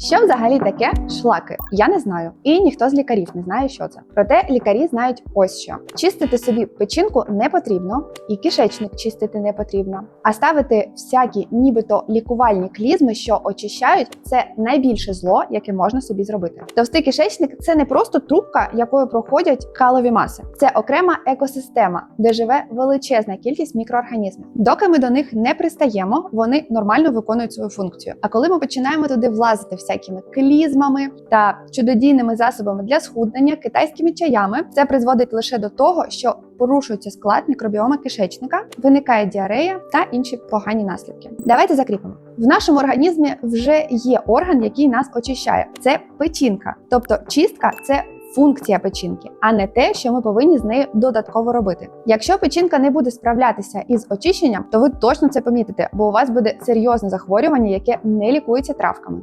Що взагалі таке шлаки? Я не знаю, і ніхто з лікарів не знає, що це. Проте лікарі знають ось що: чистити собі печінку не потрібно, і кишечник чистити не потрібно. А ставити всякі, нібито лікувальні клізми, що очищають, це найбільше зло, яке можна собі зробити. Товстий кишечник це не просто трубка, якою проходять калові маси. Це окрема екосистема, де живе величезна кількість мікроорганізмів. Доки ми до них не пристаємо, вони нормально виконують свою функцію. А коли ми починаємо туди влазити всякими клізмами та чудодійними засобами для схуднення, китайськими чаями, це призводить лише до того, що порушується склад мікробіома кишечника, виникає діарея та інші погані наслідки. Давайте закріпимо. В нашому організмі вже є орган, який нас очищає. Це печінка, тобто чистка це. Функція печінки, а не те, що ми повинні з нею додатково робити. Якщо печінка не буде справлятися із очищенням, то ви точно це помітите, бо у вас буде серйозне захворювання, яке не лікується травками.